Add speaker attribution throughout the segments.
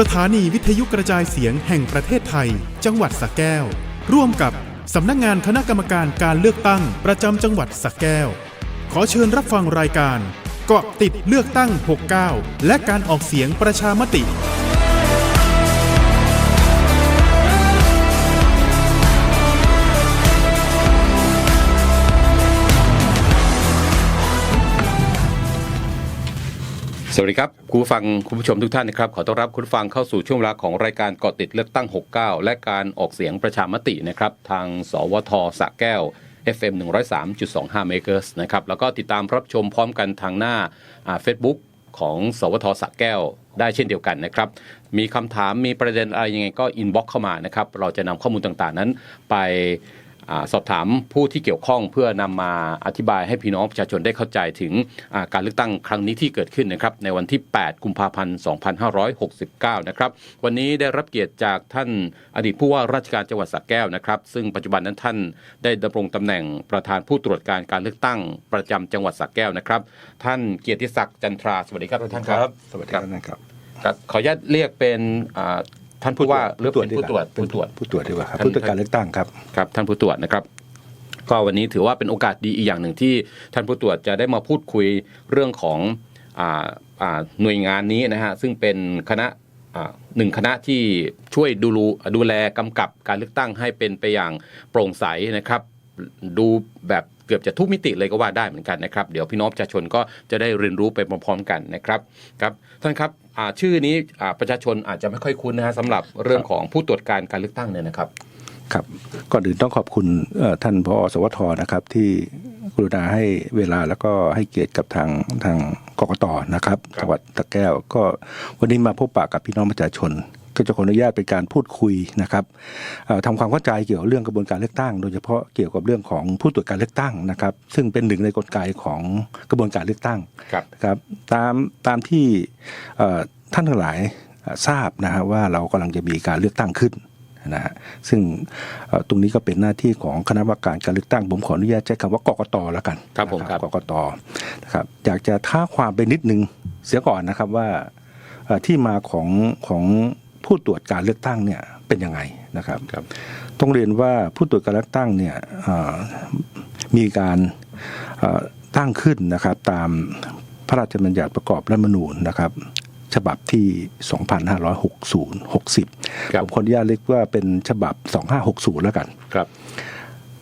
Speaker 1: สถานีวิทยุกระจายเสียงแห่งประเทศไทย จังหวัดสระแก้ว ร่วมกับสำนักงงานคณะกรรมการการเลือกตั้งประจำจังหวัดสระแก้ว ขอเชิญรับฟังรายการเกาะติดเลือกตั้ง 69 และการออกเสียงประชามติ
Speaker 2: สวัสดีครับคุณผู้ฟังคุณผู้ชมทุกท่านนะครับขอต้อนรับคุณฟังเข้าสู่ช่วงเวลาของรายการเกาะติดเลือกตั้ง 69 และการออกเสียงประชามตินะครับทาง สวทสระแก้ว FM 103.25 MHz นะครับแล้วก็ติดตามรับชมพร้อมกันทางหน้าเฟซบุ๊กของสวทสระแก้วได้เช่นเดียวกันนะครับ มีคำถามมีประเด็นอะไรยังไงก็อินบ็อกเข้ามานะครับ เราจะนำข้อมูลต่างๆนั้นไป สอบถามผู้ที่เกี่ยวข้องเพื่อนำมาอธิบายให้พี่น้องประชาชนได้เข้าใจถึงอ่าการเลือกตั้งครั้งนี้ที่เกิดขึ้นนะครับในวันที่ 8 กุมภาพันธ์ 2569 นะครับวันนี้ได้รับเกียรติจากท่านอดีตผู้ว่าราชการจังหวัดสระแก้วนะครับ ซึ่งปัจจุบันนั้นท่านได้ดำรงตำแหน่งประธานผู้ตรวจการการเลือกตั้งประจำจังหวัดสระแก้วนะครับ ท่านเกียรติศักดิ์จันทราสวัสดีครับท่านครับ
Speaker 3: สวัสดีครับนะครับ
Speaker 2: ครับขออนุญาตเรียกเป็นอ่า ท่านผู้ว่าหรือเป็นผู้ตรวจ
Speaker 3: เป็น
Speaker 2: ผู้ตรวจ
Speaker 3: ผู้ตรวจดีกว่าครับ
Speaker 2: ท่าน
Speaker 3: ผู้ตรวจการเลือกตั้งครับ
Speaker 2: ครับ ท่านผู้ตรวจนะครับก็วันนี้ถือว่าเป็นโอกาสดีอีกอย่างหนึ่งที่ท่านผู้ตรวจจะได้มาพูดคุยเรื่องของอ่าอ่าหน่วยงานนี้นะฮะซึ่งเป็นคณะอ่าหนึ่งคณะที่ช่วยดูรูดูแลกำกับการเลือกตั้งให้เป็นไปอย่างโปร่งใสนะครับ ดูแบบ เกือบจะทุกมิติเลยก็ว่าได้เหมือนกันนะครับ เดี๋ยวพี่น้องประชาชนก็จะได้เรียนรู้ไปพร้อมๆกันนะครับครับท่านครับอ่าชื่อนี้อ่าประชาชนอาจจะไม่ค่อยคุ้นนะฮะสำหรับเรื่องของผู้ตรวจการการเลือกตั้งเนี่ยนะครับ
Speaker 3: ครับก่อนอื่นต้องขอบคุณเอ่อท่านพอสวทนะครับที่กรุณาให้เวลาแล้วก็ให้เกียรติกับทางทางกกตนะครับ
Speaker 2: ครับ
Speaker 3: จังหวัดตะแก้ว ก็วันนี้มาพบปะกับพี่น้องประชาชน ก็จะขออนุญาตเป็นการพูดคุยนะครับเอ่อทำความเข้าใจเกี่ยวกับเรื่องกระบวนการเลือกตั้ง โดยเฉพาะเกี่ยวกับเรื่องของผู้ตรวจการเลือกตั้งนะครับ ซึ่งเป็นหนึ่งในกลไกของกระบวนการเลือกตั้ง
Speaker 2: ครับ
Speaker 3: นะครับตามตามที่เอ่อท่านทั้งหลายเอ่อทราบนะฮะว่าเรากำลังจะมีการเลือกตั้งขึ้นนะฮะซึ่งเอ่อตรงนี้ก็เป็นหน้าที่ของคณะกรรมการการเลือกตั้ง ผมขออนุญาตใช้คำว่ากกตแล้วกัน
Speaker 2: ครับผม
Speaker 3: นะครับกกตนะครับอยากจะท้าความไปนิดนึงเสียก่อนนะครับว่าเอ่อที่มาของของ ผู้ตรวจการเลือกตั้งเนี่ยเป็นยังไงนะครับ
Speaker 2: ครับ
Speaker 3: ต้องเรียนว่าผู้ตรวจการเลือกตั้งเนี่ยเอ่อมีการเอ่อตั้งขึ้นนะครับตามพระราชบัญญัติประกอบรัฐธรรมนูญนะครับ ฉบับที่ 2560 60
Speaker 2: ครับ
Speaker 3: ผมขออนุญาตเรียกว่าเป็นฉบับ 2560 แล้วกัน
Speaker 2: ครับ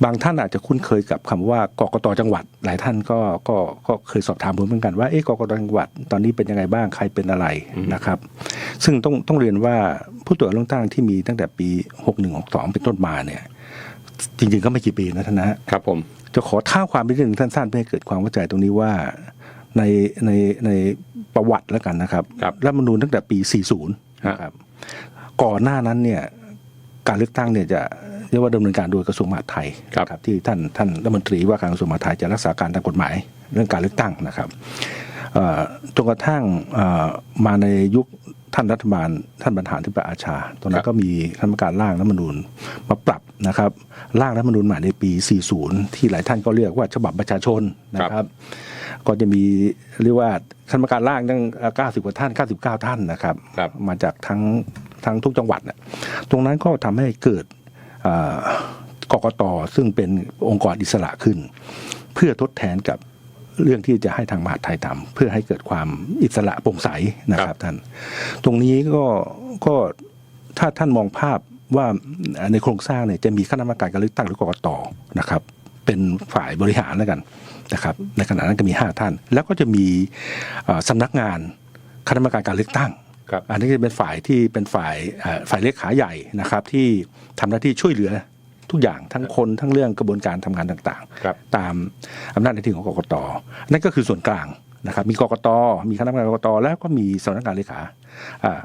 Speaker 3: บางท่านอาจจะคุ้นเคยกับคำว่ากกตจังหวัด หลายท่านก็ก็ก็เคยสอบถามผมเหมือนกันว่าเอ๊ะกกตจังหวัด ตอนนี้เป็นยังไงบ้างใครเป็นอะไรนะครับ ซึ่งต้องต้องเรียนว่าผู้ตรวจเลือกตั้งที่มีตั้งแต่ปี 61 62 เป็นต้นมาเนี่ยจริงๆก็ไม่กี่ปีนะท่านนะฮะ
Speaker 2: ครับผม
Speaker 3: จะขอท้าความไปเรื่องสั้นๆเพื่อให้เกิดความเข้าใจตรงนี้ว่าในในในประวัติแล้วกันนะครับ
Speaker 2: ครับ
Speaker 3: รัฐธรรมนูญตั้งแต่ปี 40นะครับก่อนหน้านั้นเนี่ย การเลือกตั้งเนี่ยจะเรียกว่าดำเนินการโดยกระทรวงมหาดไทย
Speaker 2: ครับ
Speaker 3: นะที่ท่านท่านรัฐมนตรีว่าการกระทรวงมหาดไทยจะรักษาการตามกฎหมายเรื่องการเลือกตั้งนะครับเอ่อจนกระทั่งเอ่อมาในยุคท่านรัฐบาลท่านบรรหารที่ประอาชาตอนนั้นก็มีคณะกรรมการร่างรัฐธรรมนูญมาปรับนะครับร่างรัฐธรรมนูญใหม่ในปี 40 ที่หลายท่านก็เรียกว่าฉบับประชาชนนะครับ ก็จะมีเรียกว่าคณะกรรมการร่างตั้ง 90 กว่าท่าน 99 ท่านนะครับ
Speaker 2: ครับ
Speaker 3: มาจากทั้ง ทั้งทุกจังหวัดน่ะตรงนั้นก็ทำให้เกิดเอ่อกกตซึ่งเป็นองค์กรอิสระขึ้น เพื่อทดแทนกับเรื่องที่จะให้ทางมหาดไทยทำเพื่อให้เกิดความอิสระโปร่งใสนะค
Speaker 2: ครั
Speaker 3: รับบท่าน ตรงนี้ก็ก็ถ้าท่านมองภาพว่าในโครงสร้างเนี่ยจะมีคณะกรรมการการเลือกตั้งหรือกกตนะครับ เป็นฝ่ายบริหารแล้วกันนะครับ ในขณะนั้นก็มี 5 ท่าน แล้วก็จะมีเอ่อสำนักงานคณะกรรมการการเลือกตั้ง
Speaker 2: ครับ
Speaker 3: อันนี้จะเป็นฝ่ายที่เป็นฝ่ายเอ่อฝ่ายเลขาใหญ่นะครับ ที่ทำหน้าที่ช่วยเหลือทุกอย่างทั้งคนทั้งเรื่องกระบวนการทำงานต่าง
Speaker 2: ครับ
Speaker 3: ๆตามอำนาจหน้าที่ของกกตนั่นก็คือส่วนกลางนะครับ มีกกตมีคณะกรรมการกกตแล้วก็มีสำนักงานเลขาอ่า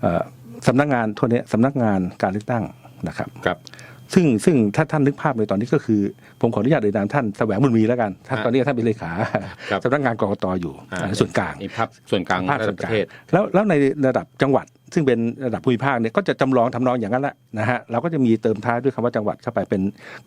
Speaker 3: เอ่อสำนักงานทั่วเนี้ยสำนักงานการเลือกตั้งนะครับ
Speaker 2: ครับ
Speaker 3: ซึ่งซึ่งถ้าท่านนึกภาพเลยตอนนี้ก็คือ ผมขออนุญาตเอ่ยนามท่านแสวงบุญมีแล้วกันท่าน
Speaker 2: ฮะ
Speaker 3: ตอนนี้ท่านเป็นเลขา
Speaker 2: ครับ
Speaker 3: สำนักงานกกตอยู่
Speaker 2: อ่า
Speaker 3: อ่าส่วนกลาง
Speaker 2: มีภาพส่วนกลาง
Speaker 3: ภาค
Speaker 2: ระ
Speaker 3: ส่
Speaker 2: ดั
Speaker 3: ว
Speaker 2: บ
Speaker 3: น
Speaker 2: ป
Speaker 3: กลา
Speaker 2: ระ
Speaker 3: ง
Speaker 2: เทศ
Speaker 3: แล้วแล้วในระดับจังหวัด ซึ่งเป็นระดับภูมิภาคเนี่ยก็จะจำลองทำนองอย่างนั้นแหละนะฮะเราก็จะมีเติมท้ายด้วยคำว่าจังหวัดเข้าไปเป็น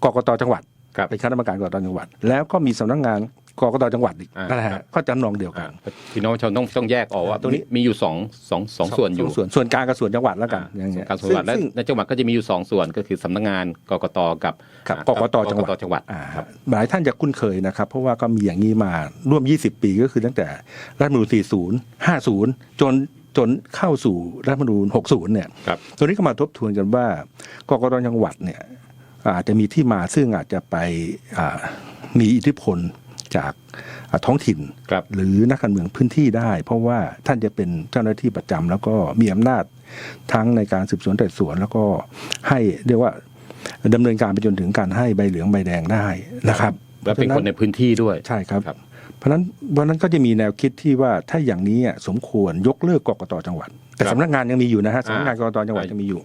Speaker 3: กกตจังหวัด
Speaker 2: ครับ
Speaker 3: เป็นคณะกรรมการกกตจังหวัด แล้วก็มีสำนักงานกกตจังหวัดอีก
Speaker 2: อ่า
Speaker 3: นั่นแหละ
Speaker 2: ครั
Speaker 3: ฮะ
Speaker 2: บ
Speaker 3: ก็จำนองเดียวกั
Speaker 2: อ่านพี่น้องประชาชนต้องต้องแยกออกว่า
Speaker 3: ตรงนี้
Speaker 2: มีอยู่สองสองสองส่วนอยู่
Speaker 3: ส่วนส่วนกลางกับส่วนจังหวัดแล้วกัน
Speaker 2: อ่า
Speaker 3: อย่างเงี้ย
Speaker 2: การส่วนจังหวัดและ
Speaker 3: ซึ่ง
Speaker 2: ในจังหวัดก็จะมีอยู่สองส่วนก็คือสำนักงานกกตกับ
Speaker 3: กับ
Speaker 2: อ่าก
Speaker 3: กตจังหวัด
Speaker 2: กกตจังหวัด
Speaker 3: อ่า
Speaker 2: ครับ
Speaker 3: หลายท่านจะคุ้นเคยนะครับ เพราะว่าก็มีอย่างนี้มาร่วม 20 ปีก็คือตั้งแต่รัฐธรรมนูญ40 50 จนจนเข้าสู่รัฐธรรมนูญ60 เนี่ย
Speaker 2: ครับ
Speaker 3: ตัวนี้ก็มาทบทวนกันว่ากกตจังหวัดเนี่ย อาจจะมีที่มาซึ่งอาจจะไปอ่ามีอิทธิพลจากอ่าท้องถิ่น
Speaker 2: ครับ
Speaker 3: หรือนักการเมืองพื้นที่ได้ เพราะว่าท่านจะเป็นเจ้าหน้าที่ประจำแล้วก็มีอำนาจทั้งในการสืบสวนไต่สวน แล้วก็ให้เรียกว่าดำเนินการไปจนถึงการให้ใบเหลืองใบแดงได้นะครับ
Speaker 2: และเป็นคนในพื้นที่ด้วย
Speaker 3: ใช่ครับ
Speaker 2: ครับ
Speaker 3: เพราะฉะนั้นวันนั้นก็จะมีแนวคิดที่ว่าถ้าอย่างนี้อะสมควรยกเลิกกกตจังหวัด แต่
Speaker 2: ครับ
Speaker 3: สำนักงานยังมีอยู่นะฮะ
Speaker 2: อ่า
Speaker 3: สำนักงานกกตจังหวัด
Speaker 2: อ่า
Speaker 3: ยังมีอยู่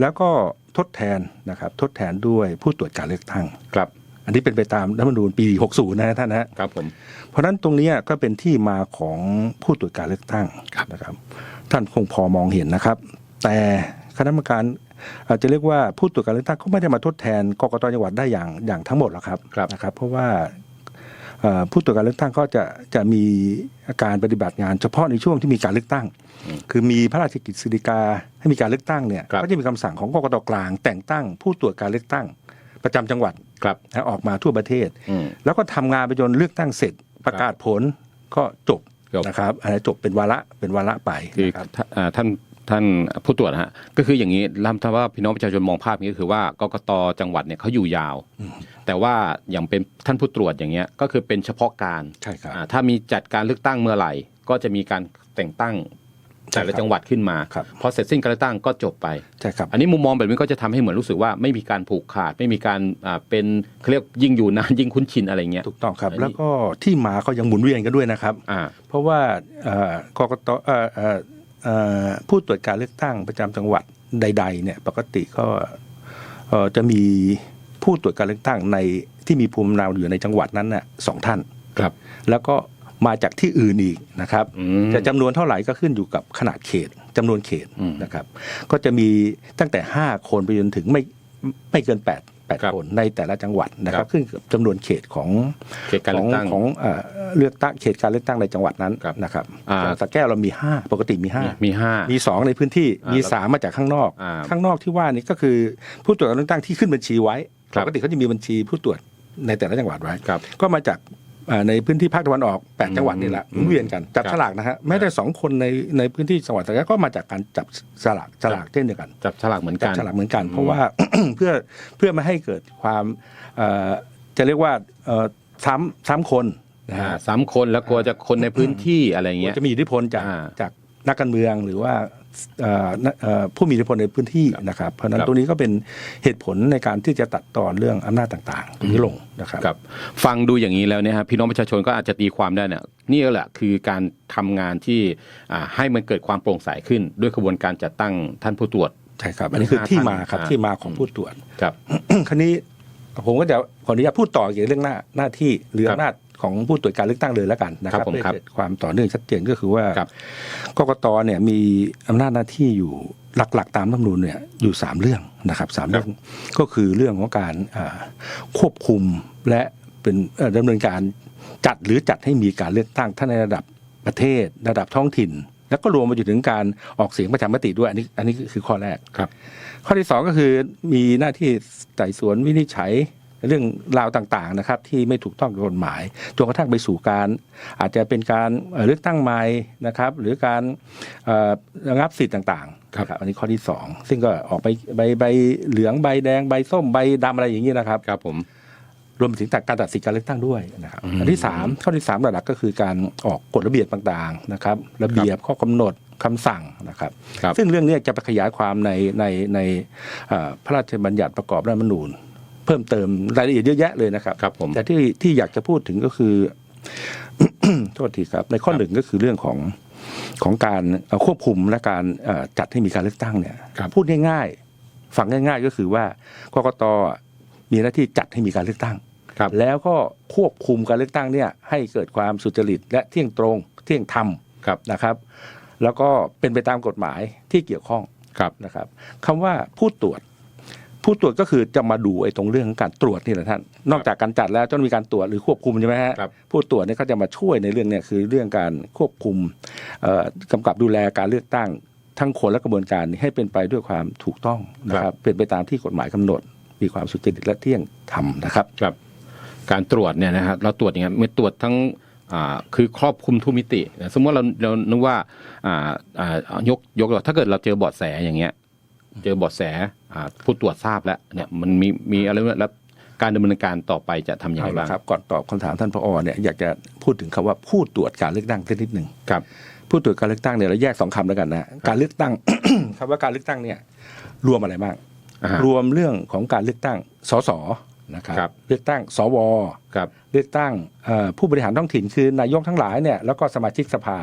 Speaker 3: แล้วก็ ทดแทนนะครับทดแทนด้วยผู้ตรวจการเลือกตั้ง
Speaker 2: ครับ
Speaker 3: อันนี้เป็นไปตามรัฐธรรมนูญปี 60 นะฮะท่านนะฮะ
Speaker 2: ครับผม
Speaker 3: เพราะฉะนั้นตรงเนี้ยก็เป็นที่มาของผู้ตรวจการเลือกตั้ง
Speaker 2: ครับ
Speaker 3: นะครับ ท่านคงพอมองเห็นนะครับ แต่คณะกรรมการอาจจะเรียกว่าผู้ตรวจการเลือกตั้งก็ไม่ได้มาทดแทนกกตจังหวัดได้อย่างอย่างทั้งหมดหรอกครับ
Speaker 2: ครับ
Speaker 3: นะครับ เพราะว่าเอ่อ ผู้ตรวจการเลือกตั้งก็จะจะมีการปฏิบัติงาน เฉพาะในช่วงที่มีการเลือกตั้ง คือมีพระราชกิจสิริกาให้มีการเลือกตั้งเนี่ย
Speaker 2: ครับ
Speaker 3: ก็จะมีคำสั่งของกกตกลาง แต่งตั้งผู้ตรวจการเลือกตั้ง ประจำจังหวัด
Speaker 2: ครับ
Speaker 3: นะออกมาทั่วประเทศ
Speaker 2: อืม
Speaker 3: แล้วก็ทำงานไปจนเลือกตั้งเสร็จประกาศผลก็จบ
Speaker 2: จบ
Speaker 3: นะครับอันนี้จบเป็นวาระเป็นวาระไป
Speaker 2: คือ
Speaker 3: นะครับ
Speaker 2: ท่านอ่า ท่านท่านผู้ตรวจนะฮะก็คืออย่างนี้ลำถ้าว่าพี่น้องประชาชนมองภาพนี้ก็คือว่ากกตจังหวัดเนี่ยเขาอยู่ยาว แต่ว่าอย่างเป็นท่านผู้ตรวจอย่างเงี้ยก็คือเป็นเฉพาะการ
Speaker 3: ใช่ครับ
Speaker 2: อ่าถ้ามีจัดการเลือกตั้งเมื่อไหร่ ก็จะมีการแต่งตั้งแต่ละ
Speaker 3: ใช่ครับ
Speaker 2: จังหวัดขึ้นมา
Speaker 3: ครับ
Speaker 2: พอเสร็จสิ้นการเลือกตั้งก็จบไป
Speaker 3: ใช่ครับ
Speaker 2: อันนี้มุมมองแบบนี้ก็จะทำให้เหมือนรู้สึกว่าไม่มีการผูกขาด ไม่มีการอ่าเป็นเขาเรียกยิ่งอยู่นานยิ่งคุ้นชินอะไรเงี้ย
Speaker 3: ถูกต้องครับ
Speaker 2: อันนี้
Speaker 3: แล้วก็ที่มาก็ยังหมุนเวียนกันด้วยนะครับ
Speaker 2: อ่า
Speaker 3: เพราะว่าเอ่อกกต เอ่อเอ่อเอ่อผู้ตรวจการเลือกตั้งประจำจังหวัดใดๆเนี่ยปกติก็เอ่อจะมีผู้ตรวจการเลือกตั้งในที่มีภูมิลำเนาอยู่ในจังหวัดนั้นน่ะสองท่าน
Speaker 2: ครับ
Speaker 3: แล้วก็มาจากที่อื่นอีกนะครับ
Speaker 2: อืม
Speaker 3: จะจำนวนเท่าไหร่ก็ขึ้นอยู่กับขนาดเขตจำนวนเขต
Speaker 2: อืม
Speaker 3: นะครับ ก็จะมีตั้งแต่ 5 คนไปจนถึงไม่ไม่เกิน8
Speaker 2: ครับ
Speaker 3: 8 คนในแต่ละจังหวัดนะค
Speaker 2: ครั
Speaker 3: รับบขึ้นกับจำนวนเขตของ
Speaker 2: เขตการ
Speaker 3: ข
Speaker 2: เลื
Speaker 3: อ
Speaker 2: องกตั้ง
Speaker 3: ของเอ่อเลือกตั้งเขตการเลือกตั้งในจังหวัดนั้น
Speaker 2: ครับ
Speaker 3: นะครับ
Speaker 2: อ่า
Speaker 3: อย่างสระแก้วเรามี 5 ปกติมี 5
Speaker 2: มีห้า
Speaker 3: มี 2 ในพื้นที่
Speaker 2: อ่ามี
Speaker 3: มี 3 มาจากข้างนอก
Speaker 2: อ่า
Speaker 3: ข้างนอกที่ว่านี่ก็คือผู้ตรวจการเลือกตั้งที่ขึ้นบัญชีไว้
Speaker 2: ครับ
Speaker 3: ปกติเขาจะมีบัญชีผู้ตรวจในแต่ละจังหวัดไว้
Speaker 2: ครับ
Speaker 3: ก็มาจากอ่า ในพื้นที่ภาคตะวันออก
Speaker 2: อืม
Speaker 3: 8จังหวัดนี่แหละหมุนเวียนกันจับ
Speaker 2: ครับ
Speaker 3: ฉลากนะฮะแม้แต่สองคนในในพื้นที่จังหวัดแต่ก็มาจากการจับฉลากฉลากเช่นเดียวกัน
Speaker 2: จับฉลากเหมือน
Speaker 3: จั
Speaker 2: กับน
Speaker 3: ฉลากเหมือนกัน เพราะว่าเพื่อเพื่อไม่ให้เกิดความเอ่อจะเรียกว่าเอ่อซ้ำซ้ำคนนะ
Speaker 2: อ่า
Speaker 3: ฮะ
Speaker 2: สามคนแล้วกลัวจะคนในพื้นที่อะไรเงี้ย
Speaker 3: จะมีอิทธิพลจาก
Speaker 2: อ่า
Speaker 3: จากนักการเมืองหรือว่าเอ่อนักเอ่อ ผู้มีอิทธิพลในพื้นที่นะครับ เพราะฉะนั้
Speaker 2: คนรับ
Speaker 3: ตรงนี้ก็เป็นเหตุผลในการที่จะตัดตอนเรื่องอำนาจต่างๆตรงนี้ลงนะครับ
Speaker 2: ครับ ฟังดูอย่างนี้แล้วเนี่ยฮะพี่น้องประชาชนก็อาจจะตีความได้เนี่ยนี่แหละคือการทำงานที่อ่าให้มันเกิดความโปร่งใสขึ้น ด้วยกระบวนการจัดตั้งท่านผู้ตรวจ
Speaker 3: ใช่ครับ อันนี้คือที่มาครับ
Speaker 2: อ่า
Speaker 3: ที่มาของผู้ตรวจ
Speaker 2: ครับ
Speaker 3: คราวนี้ผมก็จะขออนุญาตพูดต่อเกี่ยวกับเรื่องหน้าหน้าที่หรือ
Speaker 2: ครับ
Speaker 3: อำนาจ ของผู้ตรวจการเลือกตั้งเลยแล้วกันนะค
Speaker 2: ครั
Speaker 3: รับบ
Speaker 2: ผม
Speaker 3: เพื่อ
Speaker 2: ครับ
Speaker 3: เกิดความต่อเนื่องชัดเจนก็คือว่า
Speaker 2: ครับ
Speaker 3: กกตเนี่ยมีอำนาจหน้าที่อยู่หลักๆ ตามรัฐธรรมนูญเนี่ยอยู่สามเรื่องนะครับสามเรื่องก็คือเรื่องของการอ่าควบคุมและเป็นเอ่อดำเนินการจัดหรือจัดให้มีการเลือกตั้งทั้งในระดับประเทศ ระดับท้องถิ่น แล้วก็รวมไปจนถึงการออกเสียงประชามติด้วยอันนี้อันนี้คือข้อแรก
Speaker 2: ครับ
Speaker 3: ข้อที่สองก็คือมีหน้าที่ไต่สวนวินิจฉัย เรื่องราวต่างๆนะครับที่ไม่ถูกต้องกับกฎหมายจนกระทั่งไปสู่การ อาจจะเป็นการเอ่อเลือกตั้งใหม่นะครับ หรือการเอ่อระงับสิทธิ์ต่างๆ
Speaker 2: ครับ
Speaker 3: นะอันนี้ข้อที่สองซึ่งก็ออกไปใบใบเหลืองใบแดงใบส้มใบดำอะไรอย่างนี้นะครับ
Speaker 2: ครับผม
Speaker 3: รวมไปถึงการตัดสิทธิการเลือกตั้งด้วยนะครับ
Speaker 2: อืม
Speaker 3: อันที่สามข้อที่สามหลักๆก็คือการออกกฎระเบียบต่างๆนะครับ ระเบียบข้อกำหนดคำสั่งนะครับ
Speaker 2: ครับ
Speaker 3: ซึ่งเรื่องนี้จะไปขยายความในในในเอ่อพระราชบัญญัติประกอบรัฐธรรมนูญ เพิ่มเติมรายละเอียดเยอะแยะเลยนะครับ
Speaker 2: ครับผม
Speaker 3: แต่ที่ที่อยากจะพูดถึงก็คือโทษทีครับ ในข้อหนึ่งก็คือเรื่องของของการเอ่อควบคุมและการเอ่อจัดให้มีการเลือกตั้งเนี่ย
Speaker 2: ครับ
Speaker 3: พูดง่ายๆ ฟังง่าย ๆ ก็คือว่ากกตมีหน้าที่จัดให้มีการเลือกตั้ง
Speaker 2: ครับ
Speaker 3: แล้วก็ควบคุมการเลือกตั้งเนี่ยให้เกิดความสุจริตและเที่ยงตรงเที่ยงธรรม
Speaker 2: ครับ
Speaker 3: นะครับ แล้วก็เป็นไปตามกฎหมายที่เกี่ยวข้อง
Speaker 2: ครับ
Speaker 3: นะครับคำว่าผู้ตรวจ ผู้ตรวจก็คือจะมาดูไอ้ตรงเรื่องของการตรวจนี่แหละท่าน นอกจากการจัดแล้วต้องมีการตรวจหรือควบคุมใช่ไหมฮะ
Speaker 2: ครับ
Speaker 3: ผู้ตรวจเนี่ยเขาจะมาช่วยในเรื่องเนี่ยคือเรื่องการควบคุมเอ่อกำกับดูแลการเลือกตั้งทั้งคนและกระบวนการให้เป็นไปด้วยความถูกต้องนะครับ เป็นไปตามที่กฎหมายกำหนด มีความสุจริตและเที่ยงธรรมนะครับ
Speaker 2: ครับการตรวจเนี่ยนะครับเราตรวจอย่างเงี้ยไม่ตรวจทั้งอ่าคือครอบคลุมทุกมิติสมมติเราเรานึกว่าอ่าอ่ายกยกถ้าเกิดเราเจอเบาะแสอย่างเงี้ย เจอเบาะแสอ่าผู้ตรวจทราบแล้วเนี่ยมันมีมีอะไรแล้วการดำเนินการต่อไปจะทำอย่าง
Speaker 3: เอา
Speaker 2: ไร
Speaker 3: ละ
Speaker 2: บ้าง
Speaker 3: ครับก่อนตอบคำถามท่านพอเนี่ยอยากจะพูดถึงคำว่าผู้ตรวจการเลือกตั้งสักนิดหนึ่ง
Speaker 2: ครับ
Speaker 3: ผู้ตรวจการเลือกตั้งเนี่ยเราแยกสองคำแล้วกันนะการเลือกตั้งคำว่าการเลือกตั้งเนี่ยรวมอะไรบ้าง
Speaker 2: อ่าฮะ
Speaker 3: รวมเรื่องของการเลือกตั้งสสนะครับ
Speaker 2: ครับ
Speaker 3: เลือกตั้งสว
Speaker 2: ครับ
Speaker 3: เลือกตั้งเอ่อผู้บริหารท้องถิ่นคือนายกทั้งหลายเนี่ยแล้วก็สมาชิกสภา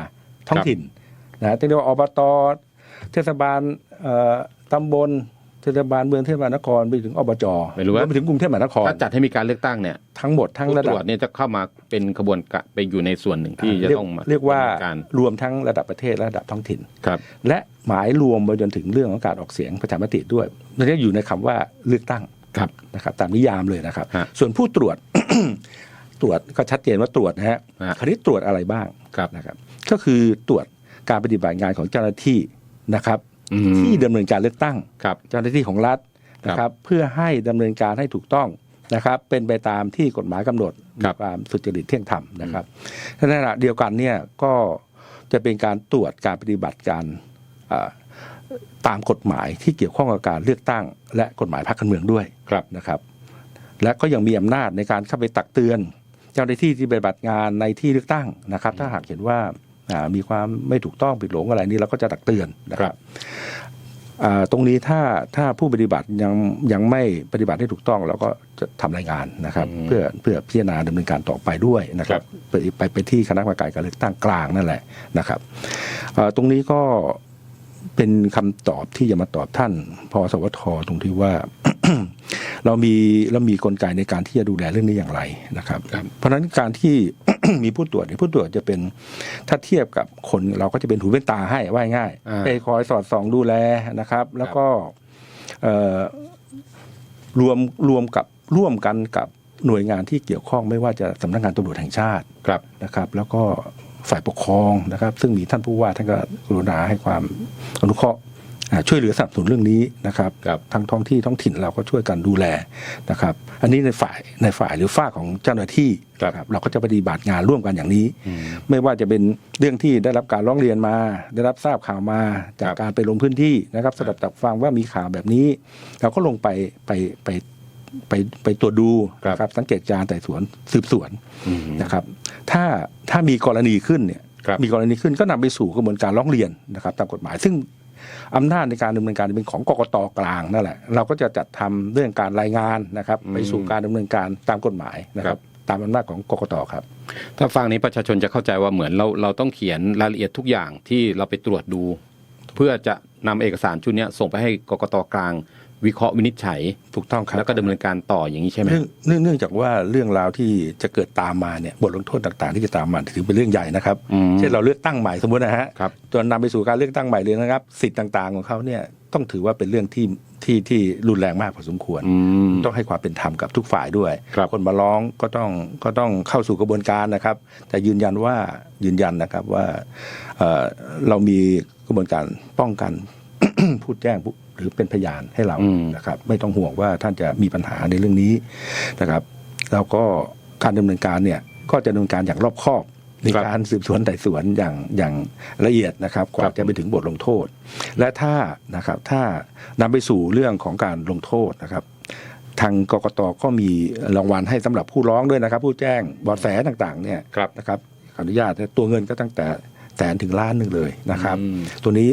Speaker 3: ท้องถิ่นนะที่เรียกว่าอบตเทศบาลเอ่อ ตำบลเทศบาลเมืองเทศบาลนครไปถึงอบจ
Speaker 2: ไม่รู้ว่า
Speaker 3: วไปถึงกรุงเทพมหานคร
Speaker 2: ถ้าจัดให้มีการเลือกตั้งเนี่ย
Speaker 3: ทั้งหมดทั้ง
Speaker 2: ผู้
Speaker 3: ระ
Speaker 2: ต
Speaker 3: ดั
Speaker 2: ร
Speaker 3: บ
Speaker 2: วจเนี่ยจะเข้ามาเป็นขบวนการไปอยู่ในส่วนหนึ่งที่จะ
Speaker 3: เรียก
Speaker 2: ต้องมา
Speaker 3: เรียกว่า
Speaker 2: ดำเนินการ
Speaker 3: รวมทั้งระดับประเทศและระดับท้องถิ่น
Speaker 2: ครับ
Speaker 3: และหมายรวมไปจนถึงเรื่องของการออกเสียงประชามติด้วยนั่นก็อยู่ในคำว่าเลือกตั้ง
Speaker 2: ครับ
Speaker 3: นะครับตามนิยามเลยนะครับ
Speaker 2: ฮะ
Speaker 3: ส่วนผู้ตรวจ ตรวจก็ชัดเจนว่าตรวจนะฮะ
Speaker 2: ฮะ
Speaker 3: คราวนี้ตรวจอะไรบ้าง
Speaker 2: ครับ
Speaker 3: นะครับ ก็คือตรวจการปฏิบัติงานของเจ้าหน้าที่นะครับ
Speaker 2: อืม
Speaker 3: ที่ดำเนินการเลือกตั้ง
Speaker 2: ครับ
Speaker 3: เจ้าหน้าที่ของรัฐนะครับ เพื่อให้ดำเนินการให้ถูกต้องนะครับ เป็นไปตามที่กฎหมายกำหนด
Speaker 2: ครั
Speaker 3: มี
Speaker 2: บ
Speaker 3: ความสุจริตเที่ยงธรรมนะครับในขณะเดียวกันเนี่ยก็จะเป็นการตรวจการปฏิบัติการอ่าตามกฎหมายที่เกี่ยวข้องกับการเลือกตั้ง และกฎหมายพรรคการเมืองด้วย
Speaker 2: ครับ
Speaker 3: นะครับ และก็ยังมีอำนาจในการเข้าไปตักเตือน เจ้าหน้าที่ที่ปฏิบัติงานในที่เลือกตั้งนะครับ ถ้าหากเห็นว่าอ่า มีความไม่ถูกต้องผิดหลงอะไรนี้เราก็จะตักเตือนนะค
Speaker 2: ครั
Speaker 3: รับบอ่าตรงนี้ถ้าถ้าผู้ปฏิบัติยังยังไม่ปฏิบัติให้ถูกต้องเราก็จะทำรายงานนะครับ
Speaker 2: อืม
Speaker 3: เพื่อเพื่อพิจารณาดำเนินการต่อไปด้วยนะค
Speaker 2: ครั
Speaker 3: รับบไปไปไปที่คณะกรรมการการเลือกตั้งกลางนั่นแหละนะครับอ่าตรงนี้ก็เป็นคำตอบที่จะมาตอบท่านพอสวทตรงที่ว่า เรามีเรามีกลไกในการที่จะดูแลเรื่องนี้อย่างไรนะครับ
Speaker 2: ครับ
Speaker 3: เพราะฉะนั้นการที่ มีผู้ตรวจเนี่ยผู้ตรวจจะเป็นถ้าเทียบกับคนเราก็จะเป็นหูเป็นตาให้ว่าง่าย
Speaker 2: อ่า
Speaker 3: ไปคอยสอดส่องดูแลนะครับ แล้วก็เอ่อรวมรวมกับร่วมกันกับหน่วยงานที่เกี่ยวข้องไม่ว่าจะสำนักงานตำรวจแห่งชาติ
Speaker 2: ครับ
Speaker 3: นะครับ แล้วก็ฝ่ายปกครองนะครับ ซึ่งมีท่านผู้ว่าท่านก็กรุณาให้ความอนุเคราะห์อ่า ช่วยเหลือสนับสนุนเรื่องนี้นะครับ
Speaker 2: ครับ
Speaker 3: ทางท้องที่ท้องถิ่นเราก็ช่วยกันดูแลนะครับ อันนี้ในฝ่ายในฝ่ายหรือฝ่ายของเจ้าหน้าที่
Speaker 2: ครับ
Speaker 3: นะเราก็จะปฏิบัติงานร่วมกันอย่างนี้
Speaker 2: อืม
Speaker 3: ไม่ว่าจะเป็นเรื่องที่ได้รับการร้องเรียนมา ได้รับทราบข่าวมาจา
Speaker 2: ค
Speaker 3: ก
Speaker 2: รับ
Speaker 3: การไปลงพื้นที่นะครับสดับตับฟังว่ามีข่าวแบบนี้ เราก็ลงไปไปไปไปไปตรวจดู
Speaker 2: ครับ
Speaker 3: นะครับ สังเกตการณ์ไต่สวนสืบสวน
Speaker 2: อืม
Speaker 3: นะครับ ถ้าถ้ามีกรณีขึ้นเนี่ย
Speaker 2: ครับ
Speaker 3: มีกรณีขึ้นก็นำไปสู่กระบวนการร้องเรียนนะครับ ตามกฎหมาย ซึ่ง อำนาจในการดำเนินการเป็นของกกตกลางนั่นแหละ เราก็จะจัดทำเรื่องการรายงานนะครับ ไปสู่การดำเนินการตามกฎหมายนะค
Speaker 2: ครั
Speaker 3: รับบตามอำนาจของกกตครับ
Speaker 2: ถ้าฟังนี้ประชาชนจะเข้าใจว่าเหมือนเราเราต้องเขียนรายละเอียดทุกอย่างที่เราไปตรวจดู เพื่อจะนำเอกสารชุดเนี้ยส่งไปให้กกตกลาง วิเคราะห์วินิจฉัย
Speaker 3: ถูกต้องครับ
Speaker 2: แล้วก็ดำเนินการต่ออย่างนี้ใช่ไหม
Speaker 3: เนื่องเนื่องเนื่องจากว่าเรื่องราวที่จะเกิดตามมาเนี่ยบทลงโทษต่างๆ ที่จะตามมาถือเป็นเรื่องใหญ่นะครับ
Speaker 2: อืม
Speaker 3: เช่นเราเลือกตั้งใหม่สมมตินะฮะ
Speaker 2: ครับ
Speaker 3: จนนำไปสู่การเลือกตั้งใหม่เลยนะครับ สิทธิ์ต่างๆของเขาเนี่ยต้องถือว่าเป็นเรื่องที่ที่ที่รุนแรงมากพอสมควร
Speaker 2: อืม
Speaker 3: ต้องให้ความเป็นธรรมกับทุกฝ่ายด้วย
Speaker 2: ครับ
Speaker 3: นมาร้องก็ต้องก็ต้องเข้าสู่กระบวนการนะครับ แต่ยืนยันว่ายืนยันนะครับว่าเอ่อเรามีกระบวนการป้องกันพูดแจ้งผู้ หรือเป็นพยานให้เรา
Speaker 2: อืม
Speaker 3: นะครับ ไม่ต้องห่วงว่าท่านจะมีปัญหาในเรื่องนี้นะครับ แล้วก็การดำเนินการเนี่ยก็จะดำเนินการอย่างรอบคอบใน
Speaker 2: ครับ
Speaker 3: การสืบสวนไต่สวนอย่างอย่างละเอียดนะครับก
Speaker 2: ค
Speaker 3: ว่า
Speaker 2: รับ
Speaker 3: จะไปถึงบทลงโทษ และถ้านะครับถ้านำไปสู่เรื่องของการลงโทษนะครับ ทางกกตก็มีรางวัลให้สำหรับผู้ร้องด้วยนะครับ ผู้แจ้งเบอแสต่างๆเนี่ย
Speaker 2: ครับ
Speaker 3: นะครับขออนุญาตนะตัวเงินก็ตั้งแต่ แสนถึงล้านหนึ่งเลยนะครับ
Speaker 2: อืม
Speaker 3: ตัวนี้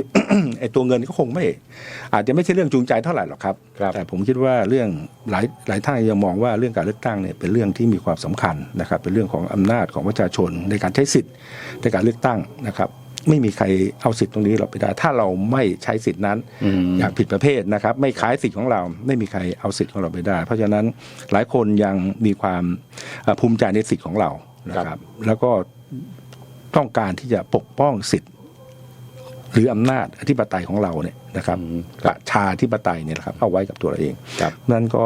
Speaker 3: ไอ้ตัวเงินก็คงไม่ อาจจะไม่ใช่เรื่องจูงใจเท่าไหร่หรอกครับ
Speaker 2: ครับ
Speaker 3: แต่ผมคิดว่าเรื่องหลายหลายท่านยังมองว่าเรื่องการเลือกตั้งเนี่ยเป็นเรื่องที่มีความสำคัญนะครับ เป็นเรื่องของอำนาจของประชาชนในการใช้สิทธิ์ในการเลือกตั้งนะครับไม่มีใครเอาสิทธิ์ตรงนี้เราไปได้ ถ้าเราไม่ใช้สิทธิ์นั้น
Speaker 2: อืม
Speaker 3: อย่างผิดประเภทนะครับ ไม่ขายสิทธิ์ของเรา ไม่มีใครเอาสิทธิ์ของเราไปได้ เพราะฉะนั้นหลายคนยังมีความเอ่อภูมิใจในสิทธิ์ของเรานะค
Speaker 2: ครั
Speaker 3: รับบแล้วก็ ต้องการที่จะปกป้องสิทธิ์หรืออำนาจอธิปไตยของเราเนี่ยนะครับ
Speaker 2: อืมค
Speaker 3: ป
Speaker 2: รับ
Speaker 3: ระชาธิปไตยเนี่ยนะครับเอาไว้กับตัวเราเอง
Speaker 2: ครับ
Speaker 3: นั่นก็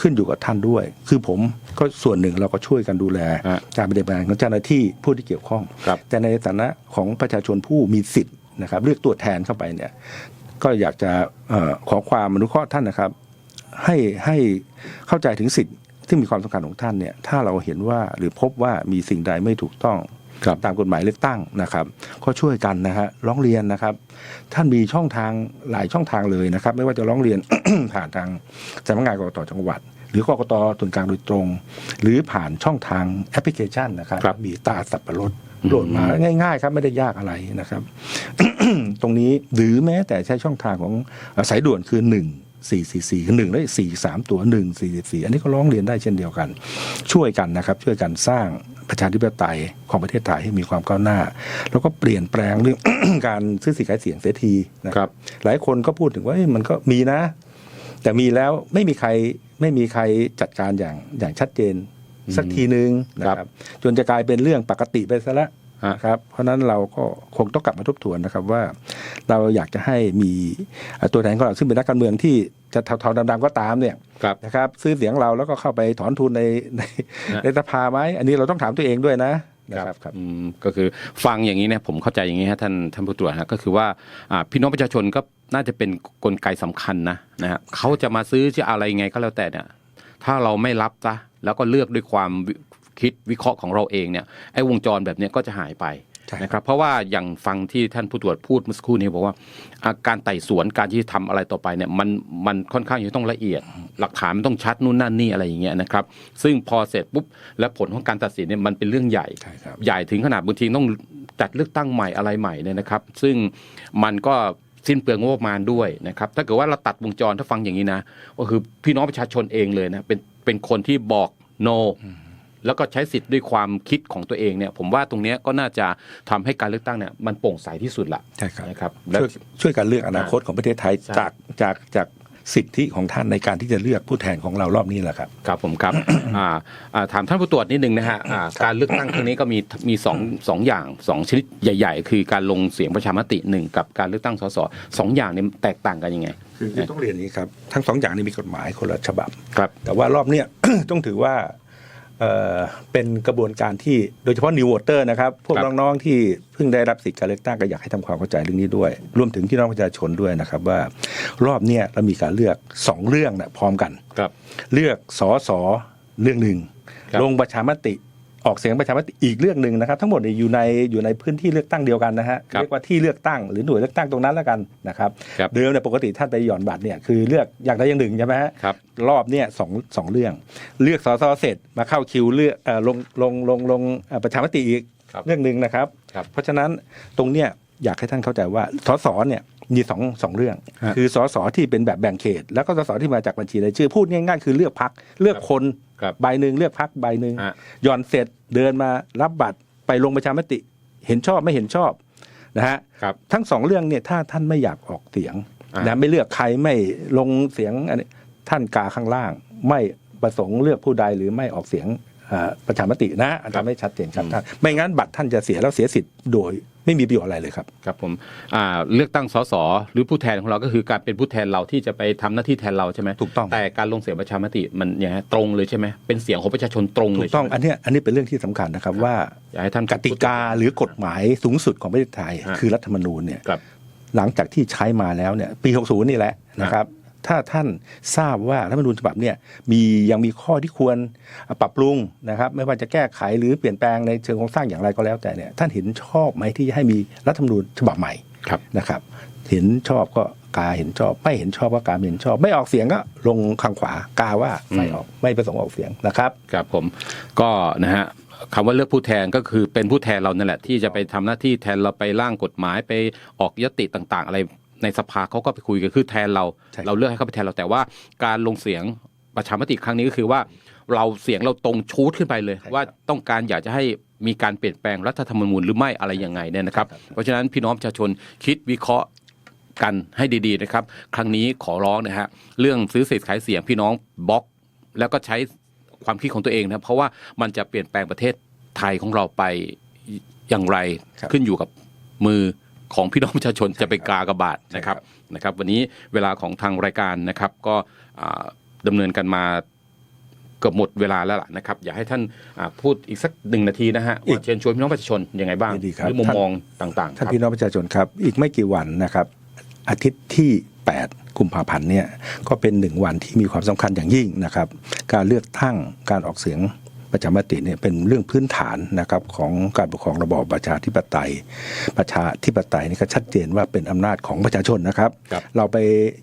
Speaker 3: ขึ้นอยู่กับท่านด้วย คือผมก็ส่วนหนึ่งเราก็ช่วยกันดูแล
Speaker 2: ฮะ
Speaker 3: การปฏิบัติงานของเจ้าหน้าที่ผู้ที่เกี่ยวข้อง
Speaker 2: ครับ
Speaker 3: แต่ในฐานะของประชาชนผู้มีสิทธิ์นะครับเลือกตัวแทนเข้าไปเนี่ยก็อยากจะเออขอความอนุเคราะห์ท่านนะครับ ให้ให้เข้าใจถึงสิทธิ์ที่มีความสำคัญของท่านเนี่ยถ้าเราเห็นว่าหรือพบว่ามีสิ่งใดไม่ถูกต้อง
Speaker 2: ครับ
Speaker 3: ตามกฎหมายเลือกตั้งนะครับ ก็ช่วยกันนะฮะร้องเรียนนะครับ ท่านมีช่องทางหลายช่องทางเลยนะครับ ไม่ว่าจะร้องเรียน ผ่านทางสำนักงานกรกตจังหวัด หรือกกตส่วนกลางโดยตรง หรือผ่านช่องทางแอปพลิเคชันนะครับ
Speaker 2: ครับ
Speaker 3: มีตาสับปะรดโหลดมาง่าย ๆ ครับไม่ได้ยากอะไรนะครับ ตรงนี้หรือแม้แต่ใช้ช่องทางของเอ่อสายด่วนคือหนึ่งสี่สี่สี่หนึ่งได้สี่สามตัวหนึ่งสี่สี่อันนี้ก็ร้องเรียนได้เช่นเดียวกัน ช่วยกันนะครับ ช่วยกันสร้าง ประชาธิปไตยของประเทศไทยให้มีความก้าวหน้า แล้วก็เปลี่ยนแปลงเรื่องการซื้อสิทธิ์ขายเสียงเสียทีนะค
Speaker 2: ครั
Speaker 3: รับบหลายคนก็พูดถึงว่าเอ้ยมันก็มีนะ แต่มีแล้วไม่มีใครไม่มีใครจัดการอย่างอย่างชัดเจนสักทีนึงนะค
Speaker 2: ครั
Speaker 3: รับบจนจะกลายเป็นเรื่องปกติไปซะละ
Speaker 2: ฮะ
Speaker 3: นะครับเพราะฉะนั้นเราก็คงต้องกลับมาทบทวนนะครับว่า เราอยากจะให้มีเอ่อตัวแทนของเราซึ่งเป็นนักการเมืองที่จะเทาๆดำๆก็ตามเนี่ย
Speaker 2: ครับ
Speaker 3: นะครับ ซื้อเสียงเราแล้วก็เข้าไปถอนทุนในใน
Speaker 2: นะ
Speaker 3: ในสภาไหมอันนี้เราต้องถามตัวเองด้วยนะนะครับครับ
Speaker 2: อืมก็คือฟังอย่างนี้เนี่ยผมเข้าใจอย่างนี้ฮะท่านท่านผู้ตรวจฮะก็คือว่าอ่าพี่น้องประชาชนก็น่าจะเป็นกลไกสำคัญนะนะฮะเขาจะมาซื้อจะอะไรไงก็แล้วแต่เนี่ยถ้าเราไม่รับซะแล้วก็เลือกด้วยความวิ คิดวิเคราะห์ของเราเองเนี่ยไอ้วงจรแบบเนี้ยก็จะหายไป
Speaker 3: ใช่
Speaker 2: นะครับเพราะว่าอย่างฟังที่ท่านผู้ตรวจพูดเมื่อสักครู่นี้บอกว่าอ่าการไต่สวนการที่ทำอะไรต่อไปเนี่ยมันมันค่อนข้างจะต้องละเอียด หลักฐานมันต้องชัดนู่นนั่นนี่อะไรอย่างเงี้ยนะครับซึ่งพอเสร็จปุ๊บแล้วผลของการตัดสินเนี่ยมันเป็นเรื่องใหญ่
Speaker 3: ใช่ครับ
Speaker 2: ใหญ่ถึงขนาดบางทีต้องจัดเลือกตั้งใหม่อะไรใหม่เนี่ยนะครับ ซึ่งมันก็สิ้นเปลืองงบประมาณด้วยนะครับถ้าเกิดว่าเราตัดวงจรถ้าฟังอย่างนี้นะก็คือพี่น้องประชาชนเองเลยนะเป็นเป็นคนที่บอก no แล้วก็ใช้สิทธิ์ด้วยความคิดของตัวเองเนี่ยผมว่าตรงเนี้ยก็น่าจะทำให้การเลือกตั้งเนี่ยมันโปร่งใสที่สุดละ
Speaker 3: ใช่ครับ
Speaker 2: นะครับและ
Speaker 3: ช่วยช่วยกันเลือกอนาคตของประเทศไทย
Speaker 2: ใช่
Speaker 3: จากจากจากสิทธิของท่านในการที่จะเลือกผู้แทนของเรารอบนี้แหละครับ
Speaker 2: ครับผมครับอ่าอ่าถามท่านผู้ตรวจนิดนึงนะฮะอ่าการเลือกตั้งครั้งนี้ก็มีมีสองสองอย่างสองชนิดใหญ่ ๆ คือการลงเสียงประชามติหนึ่งกับการเลือกตั้งสสสองอย่างนี้แตกต่างกันยังไง
Speaker 3: คือคือต้องเรียนอย่างนี้ครับทั้งสองอย่างนี้มีกฎหมายคนละฉบับ
Speaker 2: ครับ
Speaker 3: แต่ว่ารอบเนี้ยต้องถือว่า เอ่อเป็นกระบวนการที่โดยเฉพาะนิววอเตอร์นะครับพวก
Speaker 2: ครับ
Speaker 3: น้องๆที่เพิ่งได้รับสิทธิการเลือกตั้งก็อยากให้ทำความเข้าใจเรื่องนี้ด้วย รวมถึงพี่น้องประชาชนด้วยนะครับว่ารอบเนี้ยเรามีการเลือกสองเรื่องนะพร้อมกัน
Speaker 2: ครับ
Speaker 3: เลือกสอสอเรื่องหนึ่ง
Speaker 2: ครับ
Speaker 3: ลงประชามติ ออกเสียงประชามติอีกเรื่องหนึ่งนะครับ ทั้งหมดเนี่ยอยู่ในอยู่ในพื้นที่เลือกตั้งเดียวกันนะฮะ
Speaker 2: ครับ
Speaker 3: เรียกว่าที่เลือกตั้งหรือหน่วยเลือกตั้งตรงนั้นแล้วกันนะครับ
Speaker 2: ครับ
Speaker 3: เดิมเนี่ยปกติท่านไปหย่อนบัตรเนี่ยคือเลือกอย่างใดอย่างหนึ่งใช่ไหมฮะ
Speaker 2: ครับ
Speaker 3: รอบเนี่ยสองสองเรื่อง เลือกสสเสร็จมาเข้าคิวเลือกเอ่อลงลงลงลงเอ่อประชามติอีก
Speaker 2: ครับ
Speaker 3: เรื่องหนึ่งนะครับ
Speaker 2: ครับ
Speaker 3: เพราะฉะนั้นตรงเนี้ย อยากให้ท่านเข้าใจว่าสสเนี่ยมีสองสองเรื่อง
Speaker 2: ฮะ
Speaker 3: คือสสที่เป็นแบบแบ่งเขต แล้วก็สสที่มาจากบัญชีรายชื่อพูดง่ายๆคือเลือกพักเลือกคน
Speaker 2: ครับ
Speaker 3: ใบหนึ่งเลือกพักใบหนึ่ง
Speaker 2: ฮะ
Speaker 3: หย่อนเสร็จเดินมารับบัตรไปลงประชามติ เห็นชอบไม่เห็นชอบนะฮะ
Speaker 2: ครับ
Speaker 3: ทั้งสองเรื่องเนี่ยถ้าท่านไม่อยากออกเสียง
Speaker 2: อ่า
Speaker 3: นะไม่เลือกใครไม่ลงเสียงอันนี้ท่านกาข้างล่าง ไม่ประสงค์เลือกผู้ใดหรือไม่ออกเสียงเอ่อประชามตินะอาจจะไม่ชัดเจนครับท่านไม่งั้นบัตรท่านจะเสียแล้วเสียสิทธิ์โดย ไม่มีประโยชน์อะไรเลยครับ
Speaker 2: ครับผมอ่าเลือกตั้งสสหรือผู้แทนของเราก็คือการเป็นผู้แทนเราที่จะไปทำหน้าที่แทนเราใช่ไหม
Speaker 3: ถูกต้อง
Speaker 2: แต่การลงเสียงประชามติมันอย่างไงตรงเลยใช่ไหมเป็นเสียงของประชาชนตรงเล
Speaker 3: ถู
Speaker 2: ย
Speaker 3: กต้อง
Speaker 2: ใช่ไหม
Speaker 3: อันเนี้ยอันนี้เป็นเรื่องที่สำคัญนะครับว่า
Speaker 2: อยากให้ท่าน
Speaker 3: กติกาหรือกฎหมายสูงสุดของประเทศไทย
Speaker 2: ฮะ
Speaker 3: คือรัฐธรรมนูญเนี่ย
Speaker 2: ครับ
Speaker 3: หลังจากที่ใช้มาแล้วเนี่ยปี 60 นี่แหละนะครับ ถ้าท่านทราบว่ารัฐธรรมนูญฉบับเนี่ยมียังมีข้อที่ควรปรับปรุงนะครับไม่ว่าจะแก้ไขหรือเปลี่ยนแปลงในเชิงโครงสร้างอย่างไรก็แล้วแต่เนี่ยท่านเห็นชอบไหมที่จะให้มีรัฐธรรมนูญฉบับใหม่
Speaker 2: ครับ
Speaker 3: นะครับเห็นชอบก็กาเห็นชอบ ไม่เห็นชอบก็กาไม่เห็นชอบ ไม่ออกเสียงก็ลงข้างขวากาว่าไม่ออกไม่ประสงค์ออกเสียงนะครับ
Speaker 2: ครับผมก็นะฮะคำว่าเลือกผู้แทนก็คือเป็นผู้แทนเรานั่นแหละที่จะไปทำหน้าที่แทนเราไปร่างกฎหมายไปออกยติต่าง ๆ อะไร ในสภาเขาก็ไปคุยกันคือแทนเรา
Speaker 3: ใช่
Speaker 2: เราเลือกให้เขาไปแทนเราแต่ว่าการลงเสียงประชามติครั้งนี้ก็คือว่า เราเสียงเราตรงชูดขึ้นไปเลยว่าต้องการอยากจะให้มีการเปลี่ยนแปลงรัฐธรรมนูญหรือไม่อะไรยังไงเนี่ยนะครับ เพราะฉะนั้นพี่น้องประชาชนคิดวิเคราะห์กันให้ดีๆนะครับ ครั้งนี้ขอร้องนะฮะเรื่องซื้อสิทธิ์ขายเสียงพี่น้องบล็อก แล้วก็ใช้ความคิดของตัวเองนะเพราะว่ามันจะเปลี่ยนแปลงประเทศไทยของเราไปอย่างไร
Speaker 3: ครับ
Speaker 2: ขึ้นอยู่กับมือ ของพี่น้องประชาชนจะไปกากบาทนะครับนะครับ วันนี้เวลาของทางรายการนะครับก็อ่าดำเนินกันมาเกือบหมดเวลาแล้วล่ะนะครับ อยากให้ท่านอ่าพูดอีกสักหนึ่งนาทีนะฮะ
Speaker 3: อีก
Speaker 2: ว่าเชิญชวนพี่น้องประชาชนยังไงบ้าง
Speaker 3: ยินดีครับ
Speaker 2: หรือมุม
Speaker 3: ท่าน
Speaker 2: มองต่างๆค
Speaker 3: ท่าน
Speaker 2: รับ
Speaker 3: พี่น้องประชาชนครับ อีกไม่กี่วันนะครับ อาทิตย์ที่ 8 กุมภาพันธ์เนี่ยก็เป็นหนึ่งวันที่มีความสำคัญอย่างยิ่งนะครับ การเลือกตั้งการออกเสียง ประชามติเนี่ยเป็นเรื่องพื้นฐานนะครับของการปกครองระบอบประชาธิปไตย ประชาธิปไตยนี่ก็ชัดเจนว่าเป็นอำนาจของประชาชนนะครับ
Speaker 2: ครับ
Speaker 3: เราไป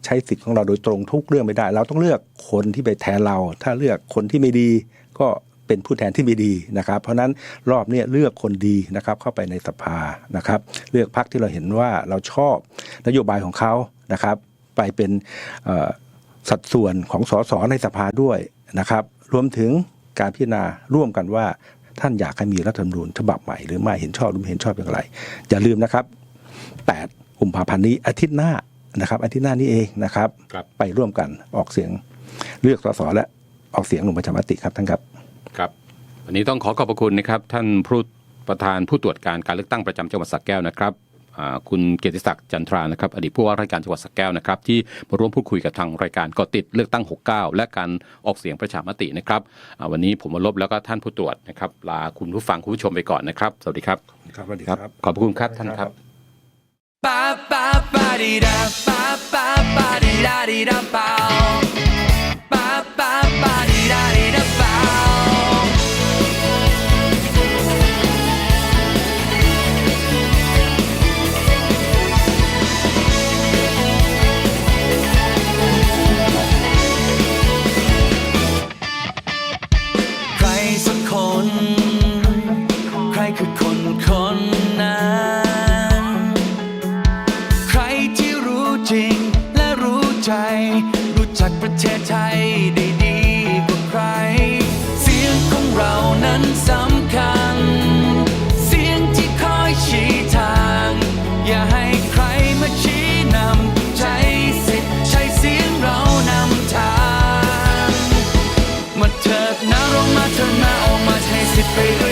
Speaker 3: ใช้สิทธิ์ของเราโดยตรงทุกเรื่องไม่ได้ เราต้องเลือกคนที่ไปแทนเรา ถ้าเลือกคนที่ไม่ดีก็เป็นผู้แทนที่ไม่ดีนะครับ เพราะฉะนั้นรอบเนี้เลือกคนดีนะครับเข้าไปในสภานะครับ เลือกพรรคที่เราเห็นว่าเราชอบนโยบายของเขานะครับ ไปเป็นเอ่อสัดส่วนของสสในสภาด้วยนะครับ รวมถึง การพิจารณาร่วมกันว่า ท่านอยากให้มีรัฐธรรมนูญฉบับใหม่หรือไม่เห็นชอบหรือไม่เห็นชอบอย่างไร อย่าลืมนะครับ 8 กุมภาพันธ์นี้อาทิตย์หน้านะครับอาทิตย์หน้านี้เองนะครับ
Speaker 2: ครับ
Speaker 3: ไปร่วมกันออกเสียงเลือกสสและออกเสียงลงประชามติครับท่านครับ
Speaker 2: ครับ วันนี้ต้องขอขอบพระคุณนะครับ ท่านผู้ประธานผู้ตรวจการการเลือกตั้งประจำจังหวัดสระแก้วนะครับอ่า คุณเกียรติศักดิ์จันทรานะครับอดีตผู้ว่าราชการจังหวัดสระแก้วนะครับที่มาร่วมพูดคุยกับทางรายการเกาะติดเลือกตั้ง 69 และการออกเสียงประชามตินะครับอ่าวันนี้ผมมาลบแล้วก็ท่านผู้ตรวจนะครับลาคุณผู้ฟังคุณผู้ชมไปก่อนนะครับ สวัสดีครับ
Speaker 3: ครับสวัสดี
Speaker 2: ครับขอบพระคุณครับท่านครับ
Speaker 4: Ba ba ba dee da ba ba ba dee da dee da bow. Ba ba ba dee da ใจ รู้จักประเทศไทยได้ดีกว่าใคร เสียงของเรานั้นสำคัญ เสียงที่คอยชี้ทาง อย่าให้ใครมาชี้นำ ใช้สิทธิ์ใช้เสียงเรานำทาง มาเถิดนะเรามาเถิดมาออกมาใช้สิทธิ์ไป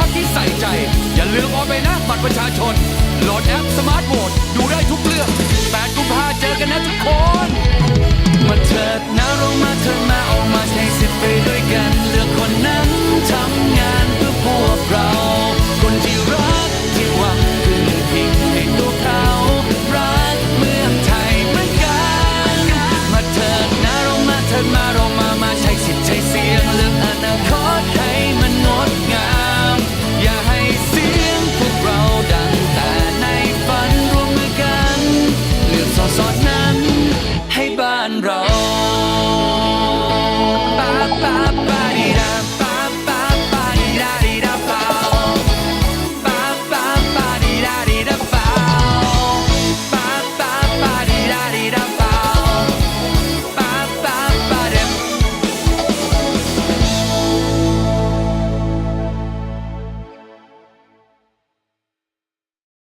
Speaker 4: พักที่ใส่ใจ อย่าลืมเอาไปนะบัตรประชาชน โหลดแอปสมาร์ทโหวตดูได้ทุกเรื่องแปดกุมภาเจอกันนะทุกคนมาเถิดนะลงมาเถิดมาออกมาใช้สิทธิ์ไปด้วยกัน เลือกคนนั้นทำงานเพื่อพวก
Speaker 5: เรา